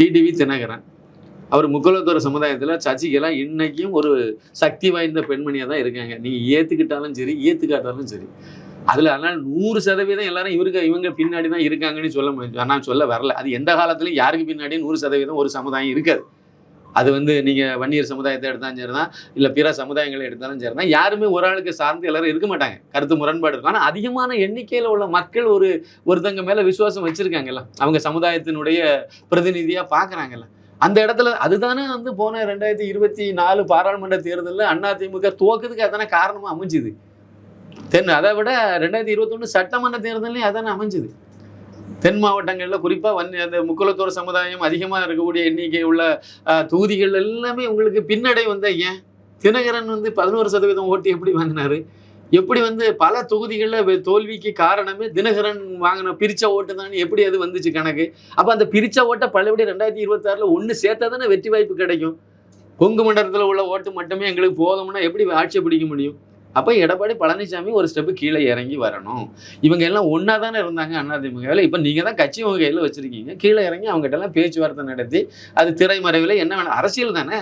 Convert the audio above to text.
TTV Dinakaran. அவர் முக்குலத்தோர சமுதாயத்தில் சசிகலா இன்னைக்கும் ஒரு சக்தி வாய்ந்த பெண்மணியாக தான் இருக்காங்க. நீங்கள் ஏற்றுக்கிட்டாலும் சரி ஏற்றுக்காட்டாலும் சரி. அதில் அதனால் நூறு சதவீதம் எல்லாரும் இவருக்கு இவங்க பின்னாடி தான் இருக்காங்கன்னு சொல்ல முடியும். நான் சொல்ல வரல. அது எந்த காலத்துலையும் யாருக்கு பின்னாடியும் நூறு சதவீதம் ஒரு சமுதாயம் இருக்காது. அது வந்து நீங்கள் வன்னியர் சமுதாயத்தை எடுத்தாலும் சரி தான் இல்லை பிற சமுதாயங்களை எடுத்தாலும் சரி தான் யாருமே ஒரு ஆளுக்கு சார்ந்து எல்லாரும் இருக்க மாட்டாங்க. கருத்து முரண்பாடு இருக்கும். ஆனால் அதிகமான எண்ணிக்கையில் உள்ள மக்கள் ஒரு ஒருத்தங்க மேலே விசுவாசம் வச்சுருக்காங்கல்ல. அவங்க சமுதாயத்தினுடைய பிரதிநிதியாக பார்க்குறாங்கல்ல அந்த இடத்துல அதுதானே வந்து போன ரெண்டாயிரத்தி இருபத்தி நாலு பாராளுமன்ற தேர்தலில் அதிமுக துவக்கத்துக்கு அதானே காரணமாக அமைஞ்சுது. தென் அதை விட ரெண்டாயிரத்தி இருபத்தொன்று சட்டமன்ற தேர்தலையும் அதானே அமைஞ்சுது. தென் மாவட்டங்களில் குறிப்பாக வன் அந்த முக்குலத்தோர் சமுதாயம் அதிகமாக இருக்கக்கூடிய எண்ணிக்கை உள்ள தொகுதிகள் எல்லாமே உங்களுக்கு பின்னடை வந்த ஏன்? தினகரன் வந்து பதினோரு சதவீதம் ஓட்டு எப்படி வாங்கினாரு? எப்படி வந்து பல தொகுதிகளில் தோல்விக்கு காரணமே தினகரன் வாங்கின பிரிச்ச ஓட்டு தான்? எப்படி அது வந்துச்சு கணக்கு? அப்போ அந்த பிரிச்ச ஓட்டை பழையபடி ரெண்டாயிரத்தி இருபத்தாறில் ஒன்று சேர்த்தா தானே வெற்றி வாய்ப்பு கிடைக்கும். கொங்கு மண்டலத்தில் உள்ள ஓட்டு மட்டுமே எங்களுக்கு போதும்னா எப்படி ஆட்சியை பிடிக்க முடியும்? அப்போ எடப்பாடி பழனிசாமி ஒரு ஸ்டெப்பு கீழே இறங்கி வரணும். இவங்க எல்லாம் ஒன்றா தானே இருந்தாங்க அதிமுகவில் இப்போ நீங்கள் தான் கட்சி உங்கள் கையில் வச்சுருக்கீங்க. கீழே இறங்கி அவங்ககிட்ட எல்லாம் பேச்சுவார்த்தை நடத்தி அது திரைமறைவில் என்ன வேணும் அரசியல் தானே?